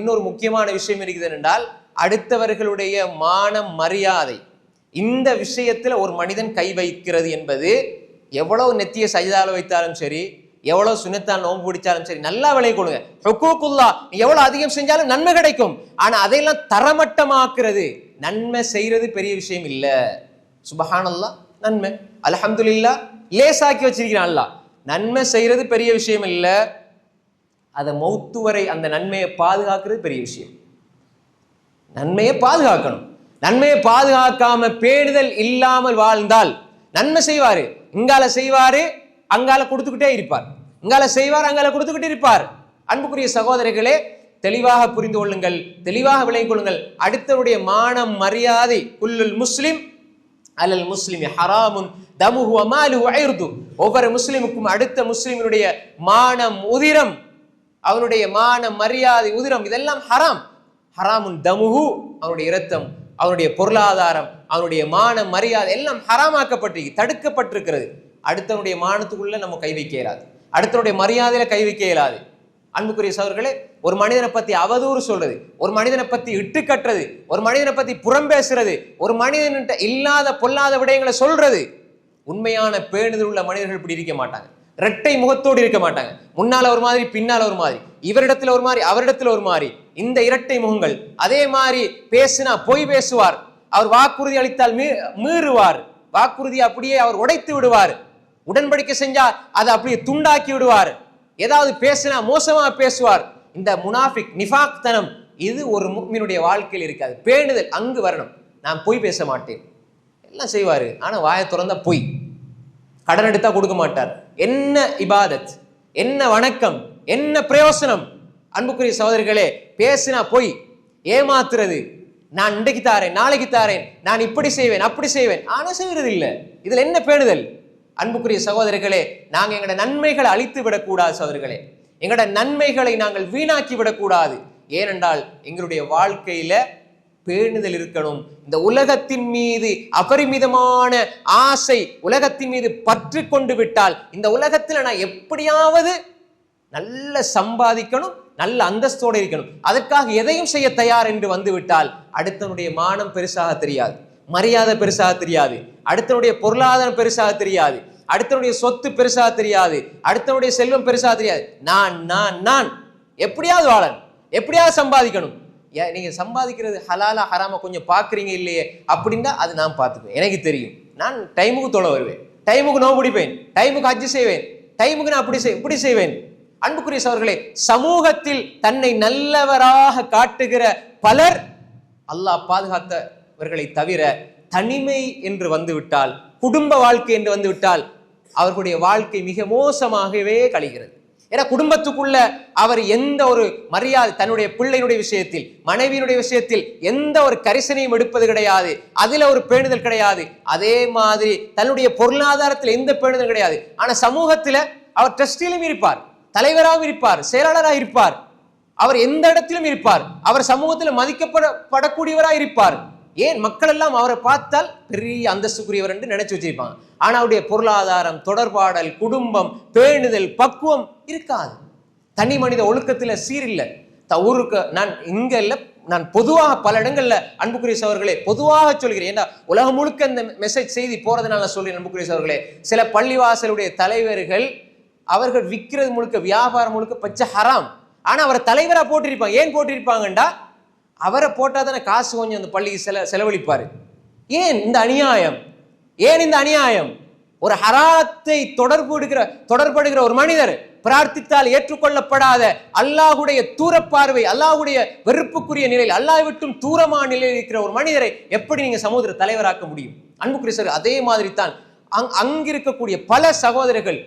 இன்னொரு முக்கியமான விஷயம் இருக்குது என்றால் அடுத்தவர்களுடைய மானம் மரியாதை. இந்த விஷயத்துல ஒரு மனிதன் கை வைக்கிறது என்பது எவ்வளவு நெத்திய சஜிதால வைத்தாலும் சரி எவ்வளவு சுனத்தால் நோன்பு பிடிச்சாலும் சரி நல்லா விலை கொடுங்க. நீ எவ்வளவு அதிகம் செஞ்சாலும் நன்மை கிடைக்கும். ஆனா அதையெல்லாம் தரமட்டமாக்குறது நன்மை செய்யறது பெரிய விஷயம் இல்ல. சுபஹானல்லா நன்மை. அலஹம்துல்லா லேசாக்கி வச்சிருக்கிறான் அல்லா நன்மை செய்யறது பெரிய விஷயம் இல்ல. அதை மௌத்து வரை அந்த நன்மையை பாதுகாக்கிறது பெரிய விஷயம். நன்மையை பாதுகாக்கணும். நன்மையை பாதுகாக்காம பேணுதல் இல்லாமல் வாழ்ந்தால் நன்மை செய்வாரு. இங்கால செய்வாரு அங்கால கொடுத்துக்கிட்டே இருப்பார். இங்கால செய்வார் அங்கால கொடுத்துக்கிட்டே இருப்பார். அன்புக்குரிய சகோதரிகளே தெளிவாக புரிந்து கொள்ளுங்கள் தெளிவாக விளங்கிக் கொள்ளுங்கள். அடுத்தவருடைய மானம் மரியாதை. குல்லுல் முஸ்லிம் அலல் முஸ்லிம் ஹராமுன் தமுஹு அமாலு ஒவ்வொரு முஸ்லிமுக்கும் அடுத்த முஸ்லிமினுடைய மானம் உதிரம். அவனுடைய மானம் மரியாதை உதிரம் இதெல்லாம் ஹராம். ஹராமுன் தமுகு அவனுடைய இரத்தம் அவனுடைய பொருளாதாரம் அவனுடைய மானம் மரியாதை எல்லாம் ஹராமாக்கப்பட்டிருக்கு தடுக்கப்பட்டிருக்கிறது. அடுத்தவனுடைய மானத்துக்குள்ள நம்ம கை வைக்க இயலாது. அடுத்தவனுடைய மரியாதையில கை வைக்க இயலாது. அன்புக்குரிய சவர்களே ஒரு மனிதனை பத்தி அவதூறு சொல்றது ஒரு மனிதனை பத்தி இட்டு கட்டுறது ஒரு மனிதனை பத்தி புறம் பேசுறது ஒரு மனிதன்கிட்ட இல்லாத பொல்லாத விடயங்களை சொல்றது. உண்மையான பேணுதல் உள்ள மனிதர்கள் இப்படி இருக்க மாட்டாங்க. இரட்டை முகத்தோடு இருக்க மாட்டாங்க. முன்னால ஒரு மாதிரி பின்னால ஒரு மாதிரி. இவரிடத்துல ஒரு மாதிரி அவரிடத்துல ஒரு மாதிரி. இந்த இரட்டை முகங்கள் அதே மாதிரி பேசினா பொய் பேசுவார். அவர் வாக்குறுதி அளித்தால் மீ மீறுவார். வாக்குறுதி அப்படியே அவர் உடைத்து விடுவார். உடன்படிக்கை செஞ்சா அதை அப்படியே துண்டாக்கி விடுவார். ஏதாவது பேசினா மோசமா பேசுவார். இந்த முனாஃபிக் நிஃபாக் தனம் இது ஒரு முக்மினுடைய வாழ்க்கையில் இருக்காது. பேணுதல் அங்கு வரணும். நான் பொய் பேச மாட்டேன். எல்லாம் செய்வார். ஆனால் வாயை திறந்தா பொய். கடன் எடுத்தா கொடுக்க மாட்டார். என்ன இபாதத்? என்ன வணக்கம்? என்ன பிரயோசனம்? அன்புக்குரிய சகோதரிகளே பேசினா பொய் ஏமாத்துறது. நான் இன்றைக்கு தாரேன் நாளைக்கு தாரேன் நான் இப்படி செய்வேன் அப்படி செய்வேன். ஆனால் செய்கிறது இல்லை இதில் என்ன பேணுதல்? அன்புக்குரிய சகோதரிகளே நாங்கள் எங்களோட நன்மைகளை அழித்து விடக்கூடாது சகோதரிகளே. எங்களோட நன்மைகளை நாங்கள் வீணாக்கி விடக்கூடாது. ஏனென்றால் எங்களுடைய வாழ்க்கையில பேணுதல் இருக்கணும். இந்த உலகத்தின் மீது அபரிமிதமான ஆசை உலகத்தின் மீது பற்று கொண்டு விட்டால் இந்த உலகத்தில் நான் எப்படியாவது நல்ல சம்பாதிக்கணும் நல்ல அந்தஸ்தோடு இருக்கணும். அதற்காக எதையும் செய்ய தயார் என்று வந்து விட்டால் அடுத்தனுடைய மானம் பெருசாக தெரியாது. மரியாதை பெருசாக தெரியாது. அடுத்தனுடைய பொருளாதாரம் பெருசாக தெரியாது. அடுத்தனுடைய சொத்து பெருசாக தெரியாது. அடுத்தனுடைய செல்வம் பெருசாக தெரியாது. நான் நான் நான் எப்படியாவது வாழன் எப்படியாவது சம்பாதிக்கணும். ஏன் நீங்கள் சம்பாதிக்கிறது ஹலாலா ஹராம கொஞ்சம் பார்க்குறீங்க இல்லையே அப்படின்னா அது நான் பார்த்துக்குவேன் எனக்கு தெரியும். நான் டைமுக்கு தொலை வருவேன். டைமுக்கு நோ பிடிப்பேன் டைமுக்கு அஜி செய்வேன். டைமுக்கு நான் அப்படி செய் இப்படி செய்வேன். அன்புக்குரிய சவர்களே சமூகத்தில் தன்னை நல்லவராக காட்டுகிற பலர் அல்லாஹ் பாதுகாத்தவர்களை தவிர தனிமை என்று வந்துவிட்டால் குடும்ப வாழ்க்கை என்று வந்துவிட்டால் அவர்களுடைய வாழ்க்கை மிக மோசமாகவே கழிகிறது. ஏன்னா குடும்பத்துக்குள்ள அவர் எந்த ஒரு மரியாதை தன்னுடைய பிள்ளையினுடைய விஷயத்தில் மனைவியினுடைய விஷயத்தில் எந்த ஒரு கரிசனையும் எடுப்பது கிடையாது. அதுல ஒரு பேணுதல் கிடையாது. அதே மாதிரி தன்னுடைய பொருளாதாரத்தில் எந்த பேணுதல் கிடையாது. ஆனா சமூகத்துல அவர் ட்ரஸ்டிலும் இருப்பார் தலைவராகவும் இருப்பார் செயலாளராக இருப்பார். அவர் எந்த இடத்திலும் இருப்பார். அவர் சமூகத்தில் மதிக்கப்படப்படக்கூடியவராக இருப்பார். ஏன் மக்கள் எல்லாம் அவரை பார்த்தால் பெரிய அந்தஸ்துக்குரியவர் என்று நினைச்சு வச்சிருப்பாங்க. ஆனால் அவருடைய பொருளாதாரம் தொடர்பாடல் குடும்பம் பேணுதல் பக்குவம் இருக்காது. தனி மனித ஒழுக்கத்தில் சீரில்லை த ஊருக்கு நான் இங்கே இல்லை நான் பொதுவாக பல இடங்களில் அன்புக்குரிய சவர்களே பொதுவாக சொல்கிறேன். ஏன்னா உலகம் முழுக்க இந்த மெசேஜ் செய்தி போறதுனால நான் சொல்றேன் அன்புக்குரிய சவர்களே சில பள்ளிவாசலுடைய தலைவர்கள் அவர்கள் விற்கிறது முழுக்க வியாபாரம் முழுக்க பச்சை ஹராம். ஆனால் அவரை தலைவராக போட்டிருப்பாங்க. ஏன் போட்டிருப்பாங்கண்டா? அவரை போட்டால் தானே காசு கொஞ்சம் அந்த பள்ளிக்கு செல செலவழிப்பார். ஏன் இந்த அநியாயம்? ஏன் இந்த அநியாயம்? ஒரு ஹராத்தை தொடர்பு எடுக்கிற தொடர்படுகிற ஒரு மனிதர் பிரார்த்தித்தால் ஏற்றுக்கொள்ளப்படாத அல்லாஹுடைய தூரப்பார்வை அல்லாஹுடைய வெறுப்புக்குரிய நிலையில் அல்லாஹ் விட்டும் தூரமான நிலையில் இருக்கிற ஒரு மனிதரை எப்படி நீங்கள் சமூக தலைவராக்க முடியும்? அன்புக்குரிய சார் அதே மாதிரி தான் அங் அங்கிருக்கக்கூடிய பல சகோதரர்கள்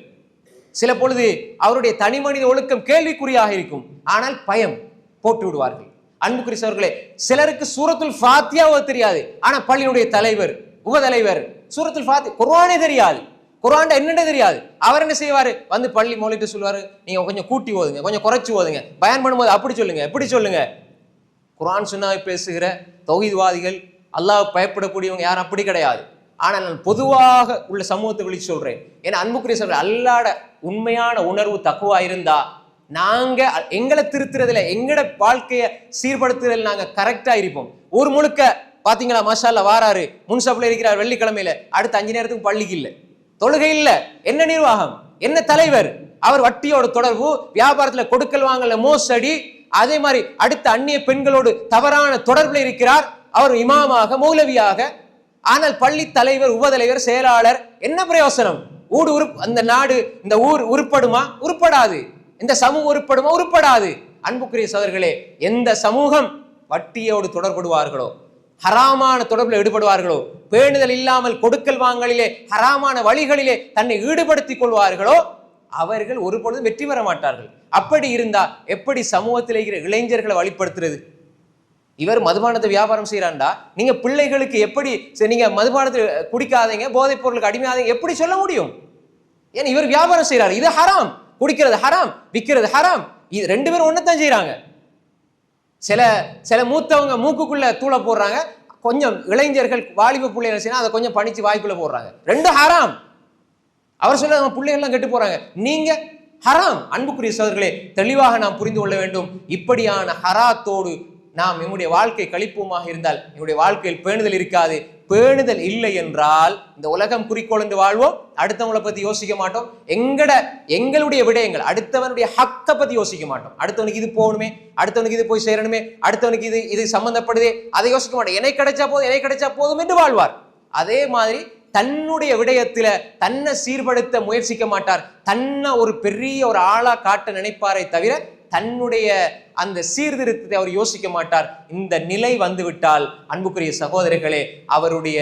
சில பொழுது அவருடைய தனி மனித ஒழுக்கம் கேள்விக்குறியாக இருக்கும். ஆனால் பயம் போட்டு விடுவார்கள். அன்புக்குரிய சகோதரர்களே சிலருக்கு சூரத்துல் ஃபாத்தியாவோ தெரியாது. ஆனா பள்ளியினுடைய தலைவர் உபதலைவர் சூரத்துல் ஃபாத்தி குரானே தெரியாது. குரான் என்னென்ன தெரியாது? அவர் என்ன செய்வாரு? வந்து பள்ளி மொழிட்டு சொல்லுவாரு நீங்க கொஞ்சம் கூட்டி ஓதுங்க கொஞ்சம் குறைச்சி ஓதுங்க. பயன் பண்ணும்போது அப்படி சொல்லுங்க எப்படி சொல்லுங்க. குரான் சுன்னாவை பேசுகிற தொகுதிவாதிகள் அல்லாஹ் பயப்படக்கூடியவங்க யாரும் அப்படி கிடையாது. ஆனால் நான் பொதுவாக உள்ள சமூகத்தை விழிச்சு சொல்றேன். ஏன்னா அன்புக்குரிய சொல்றேன் அல்லாட உண்மையான உணர்வு தக்குவா இருந்தா நாங்கள் எங்களை திருத்துறதுல எங்களோட வாழ்க்கையை சீர்படுத்துறதுல நாங்கள் கரெக்டாக இருப்போம். ஊர் முழுக்க பார்த்தீங்களா மஷாலில் வாராரு. முன்சப்பில் இருக்கிறார் வெள்ளிக்கிழமையில. அடுத்த அஞ்சு நேரத்துக்கு பள்ளிக்கு இல்லை. தொழுகை இல்லை. என்ன நிர்வாகம்? என்ன தலைவர்? அவர் வட்டியோட தொடர்பு வியாபாரத்தில் கொடுக்கல் வாங்கல மோசடி. அதே மாதிரி அடுத்த அந்நிய பெண்களோடு தவறான தொடர்பில் இருக்கிறார். அவர் இமாமாக மௌலவியாக. ஆனால் பள்ளி தலைவர் உபதலைவர் செயலாளர் என்ன பிரயோசனம்? ஊடு உருப் அந்த நாடு இந்த ஊர் உருப்படுமா? உருப்படாது. இந்த சமூகம் உருப்படுமா? உருப்படாது. அன்புக்குரிய சோதர்களே எந்த சமூகம் வட்டியோடு தொடர்படுவார்களோ ஹராமான தொடர்பில் ஈடுபடுவார்களோ பேணுதல் இல்லாமல் கொடுக்கல் வாங்கலிலே ஹராமான வழிகளிலே தன்னை ஈடுபடுத்திக் கொள்வார்களோ அவர்கள் ஒருபொழுதும் வெற்றி பெற மாட்டார்கள். அப்படி இருந்தா எப்படி சமூகத்தில் இருக்கிற இளைஞர்களை வழிபடுத்துறது இவர் மதுபானத்தை வியாபாரம் செய்யறாண்டா நீங்க பிள்ளைகளுக்கு எப்படி சரி, நீங்க மதுபானத்தை குடிக்காதீங்க போதைப் பொருளுக்கு அடிமையாதீங்க எப்படி சொல்ல முடியும்? ஏன் இவர் வியாபாரம் செய்யறாரு இது ஹராம். குடிக்கிறது ஹராம் விற்கிறது ஹராம். இது ரெண்டு பேரும் ஒன்று தான் செய்கிறாங்க சில சில மூத்தவங்க மூக்குக்குள்ளே தூளை போடுறாங்க. கொஞ்சம் இளைஞர்கள் வாலிப பிள்ளைகள் செய்யணும் அதை கொஞ்சம் பணிச்சு வாய்க்குள்ளே போடுறாங்க. ரெண்டும் ஹராம். அவர் சொல்ல நம்ம பிள்ளைகள்லாம் கெட்டு போகிறாங்க நீங்கள் ஹராம். அன்புக்குரிய சோதர்களே தெளிவாக நாம் புரிந்து கொள்ள வேண்டும். இப்படியான ஹராத்தோடு நாம் எங்களுடைய வாழ்க்கை கழிப்போமாக இருந்தால் என்னுடைய வாழ்க்கையில் பேணுதல் இருக்காது. பேணுதல் இல்லை என்றால் இந்த உலகம் குறிக்கோள் என்று வாழ்வோம் அடுத்தவங்களை பத்தி யோசிக்க மாட்டோம். எங்கட எங்களுடைய விடயங்கள் அடுத்தவனுடைய ஹக்கை பத்தி யோசிக்க மாட்டோம். அடுத்தவனுக்கு இது போகணுமே அடுத்தவனுக்கு இது போய் சேரணுமே அடுத்தவனுக்கு இது இது சம்பந்தப்படுதே அதை யோசிக்க மாட்டோம். எனக்கு கிடைச்சா போதும் எனக்கு கிடைச்சா போதும் என்று வாழ்வார். அதே மாதிரி தன்னுடைய விடயத்துல தன்னை சீர்படுத்த முயற்சிக்க மாட்டார். தன்னை ஒரு பெரிய ஒரு ஆளா காட்ட நினைப்பாரை தவிர தன்னுடைய அந்த சீர்திருத்தத்தை அவர் யோசிக்க மாட்டார். இந்த நிலை வந்துவிட்டால் அன்புக்குரிய சகோதரர்களே அவருடைய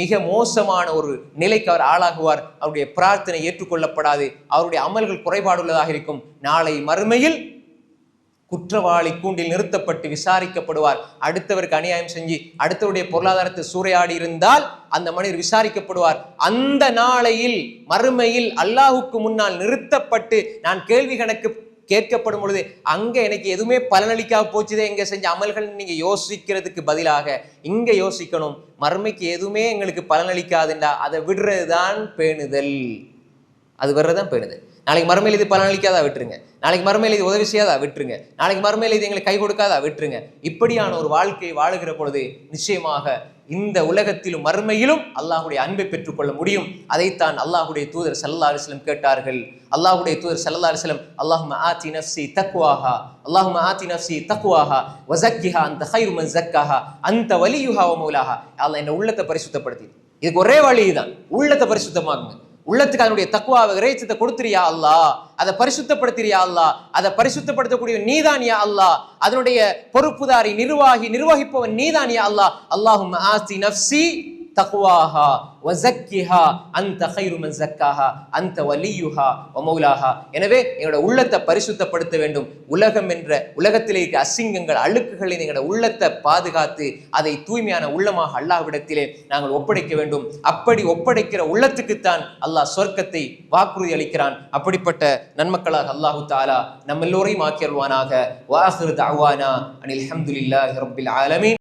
மிக மோசமான ஒரு நிலைக்கு அவர் ஆளாகுவார். அவருடைய பிரார்த்தனை ஏற்றுக்கொள்ளப்படாது. அவருடைய அமல்கள் குறைபாடுள்ளதாக இருக்கும். நாளை மறுமையில் குற்றவாளி கூண்டில் நிறுத்தப்பட்டு விசாரிக்கப்படுவார். அடுத்தவருக்கு அநியாயம் செஞ்சு அடுத்தவருடைய பொருளாதாரத்தை சூறையாடி இருந்தால் அந்த மனிதர் விசாரிக்கப்படுவார். அந்த நாளையில் மறுமையில் அல்லாஹுக்கு முன்னால் நிறுத்தப்பட்டு நான் கேள்வி கணக்கு கேட்கப்படும் பொழுது அங்கே எனக்கு எதுவுமே பலனளிக்காக போச்சுதே இங்கே செஞ்ச அமல்கள் நீங்கள் யோசிக்கிறதுக்கு பதிலாக இங்கே யோசிக்கணும். மறுமைக்கு எதுவுமே எங்களுக்கு பலனளிக்காதுண்டா அதை விடுறதுதான் பேணுதல். அது வர்றதுதான் பேணுதல். நாளைக்கு மறுமையில் இது பலனளிக்காதா விட்டுருங்க. நாளைக்கு மறுமையில் இது உதவி செய்யாதா விட்டுருங்க. நாளைக்கு மறுமையில் இது எங்களுக்கு கை கொடுக்காதா விட்டுருங்க. இப்படியான ஒரு வாழ்க்கை வாழுகிற பொழுது நிச்சயமாக இந்த உலகத்திலும் மறுமையிலும் அல்லாஹுடைய அன்பை பெற்றுக்கொள்ள முடியும். அதைத்தான் அல்லாஹுடைய தூதர் சல்லா அலிஸ்லம் கேட்டார்கள். அல்லாஹுடைய தூதர் சல்லா அலிஸ்லம் அல்லாஹும ஆத்தி நஃப்சி தக்வாஹா அல்லாஹும் ஆத்தி நஃப்சி தக்குவாஹா வசக்கிஹா அந்த ஹைரு மன் ஜக்காஹா அந்த வலியுஹா வ மௌலாஹா. அல்லாஹ் என்ன உள்ளத்தை பரிசுத்தப்படுத்தி. இதுக்கு ஒரே வழி தான் உள்ளத்தை பரிசுத்தமாகுங்க உள்ளத்துக்கு அதனுடைய தக்குவாவை இறைச்சத்தை கொடுத்துறியா அல்லா அதை பரிசுத்தப்படுத்துறியா அல்லா அதை பரிசுத்தப்படுத்தக்கூடிய நீதானியா அல்லா அதனுடைய பொறுப்புதாரி நிர்வாகி நிர்வகிப்பவன் நீதானியா அல்லா அல்லாஹும் ஆசி நஃப்சி தக்வாஹா வசக்கிஹா அந்த ஹைருமன் ஜக்காஹா அந்த வலியுஹா ஒமௌலாஹா எனவே எங்களோட உள்ளத்தை பரிசுத்தப்படுத்த வேண்டும். உலகம் என்ற உலகத்திலே இருக்க அசிங்கங்கள் அழுக்குகளை எங்களோட உள்ளத்தை பாதுகாத்து அதை தூய்மையான உள்ளமாக அல்லாஹ்விடத்திலே நாங்கள் ஒப்படைக்க வேண்டும். அப்படி ஒப்படைக்கிற உள்ளத்துக்குத்தான் அல்லாஹ் சொர்க்கத்தை வாக்குறுதி அளிக்கிறான். அப்படிப்பட்ட நன்மக்களாக அல்லாஹு தாலா நம்ம எல்லோரையும் ஆக்கியல்வானாக வாஹிரு தாவானா அனில் அஹமதுல்லாஹி ரபில் ஆலமீன்.